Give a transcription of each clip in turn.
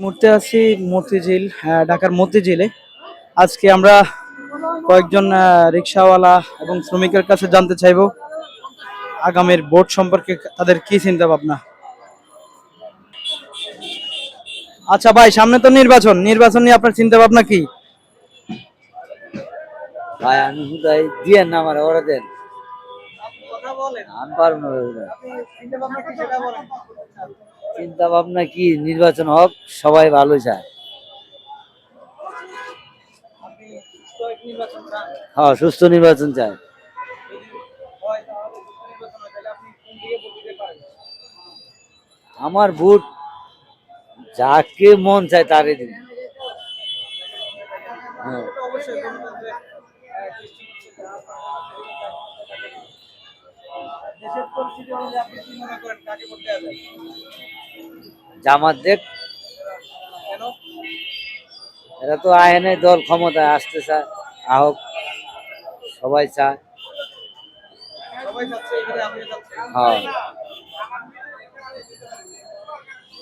মুহূর্তে আছি মতিঝিল ঢাকার মতিঝিলে। আজকে আমরা কয়েকজন আহ, রিক্সাওয়ালা এবং শ্রমিকের কাছে জানতে চাইব আগামীর বোর্ড সম্পর্কে তাদের কি চিন্তা ভাবনা আচ্ছা ভাই সামনে তো নির্বাচন। নির্বাচন নিয়ে আপনার চিন্তা ভাবনা কি? ভাই আমি দিয়েন না আমার ওরা দেন। আমি পারব না ওগুলো। চিন্তা ভাবনা কি? নির্বাচন হোক, সবাই ভালো চায়। হ্যাঁ সুস্থ নির্বাচন চায়। আমার ভোট যাকে মন চায় তারই দিন। জামাত দেখ এরা তো আইনে দল ক্ষমতায় আসতে চায়, আহক, সবাই চায়। হ্যাঁ।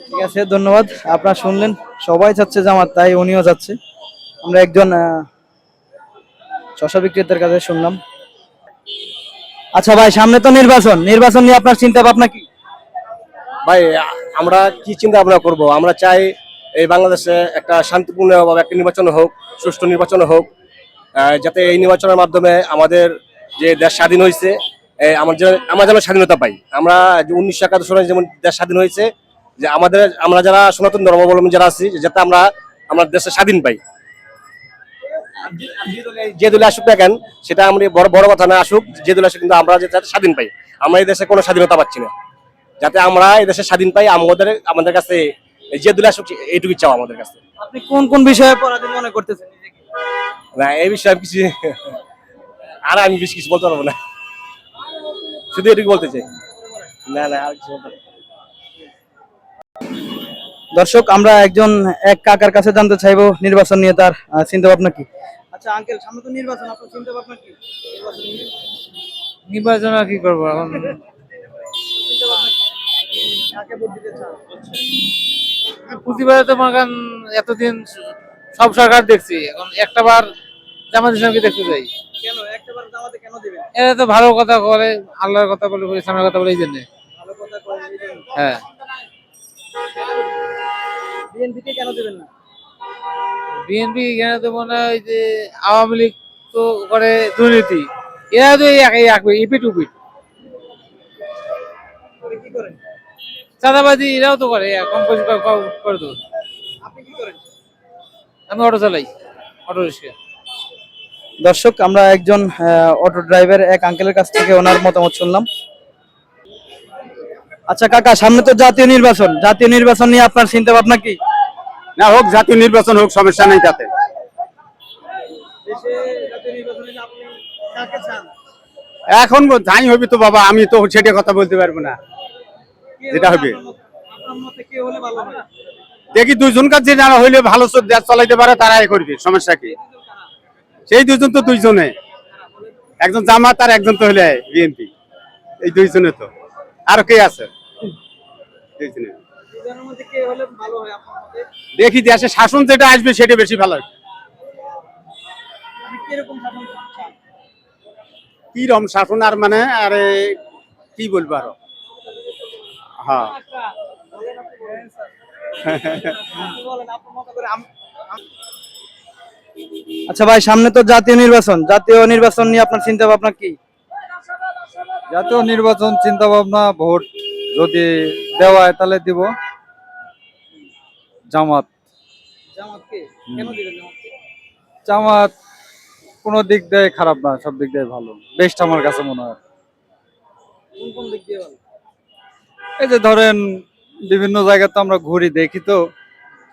ঠিক আছে, ধন্যবাদ। আপনারা শুনলেন, সবাই চাচ্ছে জামাত, তাই উনিও যাচ্ছে। আমরা একজন শশা বিক্রেতার কাছে শুনলাম। আচ্ছা ভাই, সামনে তো নির্বাচন। নির্বাচন নিয়ে আপনার চিন্তা ভাবনা কি? ভাই, আমরা কি চিন্তা ভাবনা করব? আমরা চাই এই বাংলাদেশে একটা শান্তিপূর্ণভাবে একটা নির্বাচন হোক, সুষ্ঠু নির্বাচন হোক যাতে এই নির্বাচনের মাধ্যমে আমাদের যে দেশ স্বাধীন হয়েছে আমার যে আমরা যেন স্বাধীনতা পাই। আমরা উনিশশো একাত্তর সালে যেমন দেশ স্বাধীন হয়েছে, যে আমাদের আমরা যারা সনাতন ধর্মাবলম্বী যারা আছি, যাতে আমরা আমার দেশে স্বাধীন পাই। যে দলে আসুক না কেন সেটা আমরা বড় বড় কথা না আসুক যে দলে আসুক কিন্তু আমরা যাতে স্বাধীন পাই। আমরা এই দেশে কোনো স্বাধীনতা পাচ্ছি না। যাতে আমরা এই দেশে স্বাধীন পাই আমাদের আমাদের কাছে যে দলে আসুক এইটুকু চাও আমাদের কাছে। আপনি কোন কোন বিষয়ে পরাধীন মনে করতেছেন? না এই বিষয়ে আমি কিছু আর আমি বেশি কিছু বলতে পারব না। শুধু এটুকু বলতে চাই। না না আর কিছু বলতে দর্শক আমরা একজন এক কাকার কাছে জানতে চাইব নির্বাচন নিয়ে তার চিন্তা ভাবনা কি? আচ্ছা আঙ্কেল সামনে তো নির্বাচন আপনার চিন্তা ভাবনা কি? নির্বাচন নিয়ে? নির্বাচন আর কি করব এখন? চিন্তা ভাবনা কি? কাকে ভোট দিতে চান? প্রতিবারে তো মনে করেন এতদিন সব সরকার দেখছি এখন একটা বার জামাত ইসলামকে দেখতে যাই। কেন? একটাবার জামাতে কেন দিবেন? এরা তো ভালো কথা বলে আল্লাহর কথা বলে ইসলামের কথা বলে এই জন্য। ভালো কথা করেন হ্যাঁ। বিএনপিকে কেন দিবেন না? বিএনপি এখানে তো মনে হয় যে আওয়ামী লীগ তো করে দুর্নীতি। এরা তো এই একই একই ইপিট উপিট। চাঁদাবাজি এরাও তো করে কম করে করে তো। আপনি কি করেন? আমি অটো চালাই অটো রিক্সা। দর্শক আমরা একজন অটো ড্রাইভার এক আঙ্কেলের কাছ থেকে ওনার মতামত শুনলাম। আচ্ছা কাকা সামনে তো জাতীয় নির্বাচন। জাতীয় নির্বাচন নিয়ে আপনার চিন্তা ভাবনা কি? না হোক, জাতীয় নির্বাচন হোক, সমস্যা নেই তাতে। এখন যাই হবি তো বাবা, আমি তো সেটা কথা বলতে পারব না। যেটা হবে। দেখি দুইজন কাছে যারা হইলে ভালো দেশ চালাইতে পারে, তারাই করবে, সমস্যা কি? সেই দুজন তো দুইজনে। একজন জামাত আর একজন তো হলে বিএনপি। এই দুইজনে তো। আর কে আছে? দুইজনে। দেখি দেশে শাসন যেটা আসবে সেটা বেশি ভালো হবে। কি রকম শাসন আর মানে আরে কি বলব আরও? হ্যাঁ। আচ্ছা ভাই সামনে তো জাতীয় নির্বাচন। জাতীয় নির্বাচন নিয়ে আপনার চিন্তা ভাবনা কি? জাতীয় নির্বাচন চিন্তা ভাবনা ভোট যদি দেওয়া হয় তাহলে দিব। জামাত। জামাত কোনো দিক দিয়ে খারাপ না সব দিক দিয়ে ভালো। বেস্ট আমার কাছে মনে হয়। এই যে ধরেন বিভিন্ন জায়গায় তো আমরা ঘুরি দেখি তো।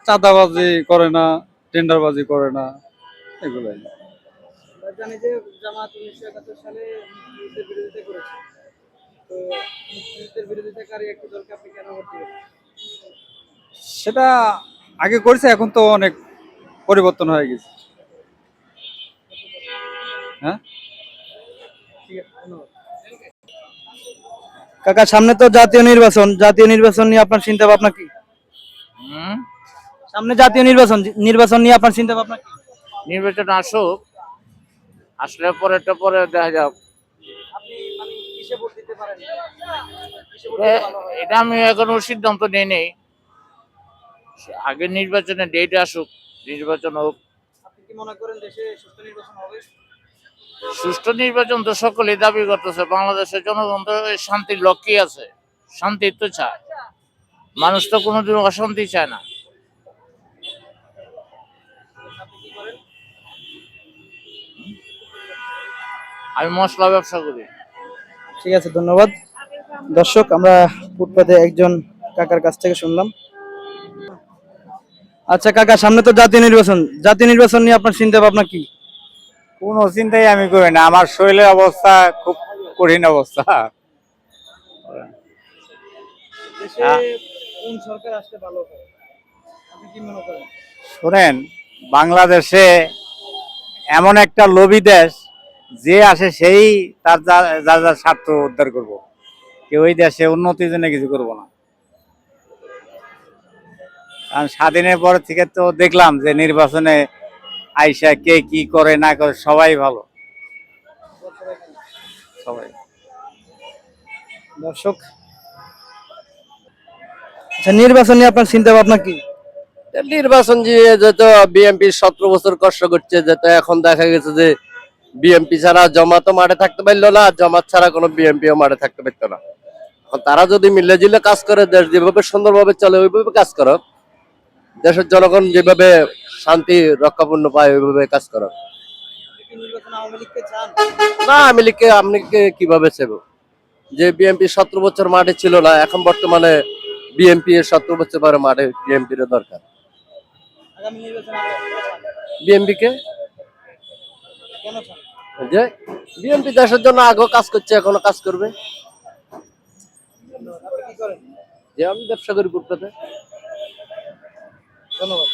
চাঁদাবাজি করে না টেন্ডারবাজি করে না এগুলাই। জানি যে জামাত উনিশশো একাত্তর সালে মুক্তিযুদ্ধের বিরোধিতা করেছে। তো মুক্তিযুদ্ধের বিরোধিতাকারী একটি দলকে আপনি কেন ভোট সেটা আগে করেছে এখন তো অনেক পরিবর্তন হয়ে গেছে। হ্যাঁ? কাকা সামনে তো জাতীয় নির্বাচন। জাতীয় নির্বাচন নিয়ে আপনার চিন্তা ভাবনা কি? সামনে জাতীয় নির্বাচন নির্বাচন নিয়ে আপনার চিন্তা ভাবনা কি? নির্বাচন আসুক আসলে পরেরটা পরে দেখা যাক। এ- এটা আমি এখনও সিদ্ধান্ত নেই নেই। আগে নির্বাচনের ডেট আসুক নির্বাচন হোক। আপনি কি মনে করেন দেশে সুষ্ঠু নির্বাচন হবে? সুষ্ঠু নির্বাচন তো সকলেই দাবি করতেছে বাংলাদেশের জনগণ তো শান্তির লক্ষ্যে আছে শান্তি তো চায়। মানুষ তো কোনোদিন অশান্তি চায় না। আমি মশলা ব্যবসা করি। ঠিক আছে ধন্যবাদ। দর্শক আমরা ফুটপাতে একজন কাকার কাছ থেকে শুনলাম। আচ্ছা কাকা সামনে তো জাতীয় নির্বাচন। জাতীয় নির্বাচন নিয়ে আপনার চিন্তা ভাবনা কি? কোনো চিন্তাই আমি করি না। আমার শরীরের অবস্থা খুব কঠিন অবস্থা। কোন সরকার আসলে ভালো আপনি কি করেন? শোনেন বাংলাদেশে এমন একটা লোভী দেশ যে আসে সেই তার যা- যার যার স্বার্থ উদ্ধার করব। কেউ ওই দেশে উন্নতির জন্য কিছু করব না। কারণ স্বাধীনের পর থেকে তো দেখলাম যে নির্বাচনে আইসা কে কি করে না করে সবাই ভালো। সবাই। দর্শক আচ্ছা নির্বাচন নিয়ে আপনার চিন্তা ভাবনা কি? নির্বাচন যে যত বিএনপি সতেরো বছর কষ্ট করছে যেটা এখন দেখা গেছে যে বিএনপি ছাড়া জমাতো মাঠে থাকতে পারল না জমাত ছাড়া কোনো বিএনপিও মাঠে থাকতে পারতো না। এখন তারা যদি মিলে জিলে কাজ করে দেশ যেভাবে সুন্দরভাবে চলে ওইভাবে কাজ করো। দেশের জনগণ যেভাবে শান্তি, রক্ষাপূর্ণ পায়, ওইভাবে কাজ করা। না আমি লিখে আপনি কীভাবে সেব যে বিএনপি সতেরো বছর মাঠে ছিল না, এখন বর্তমানে বিএনপি এর সতেরো বছর পরে মাঠে বিএনপির দরকার। বিএনপি কে যে বিএনপি দেশের জন্য আগেও কাজ করছে, এখনও কাজ করবে। যে আমি ব্যবসা করি ফুটপাতে ধন্যবাদ।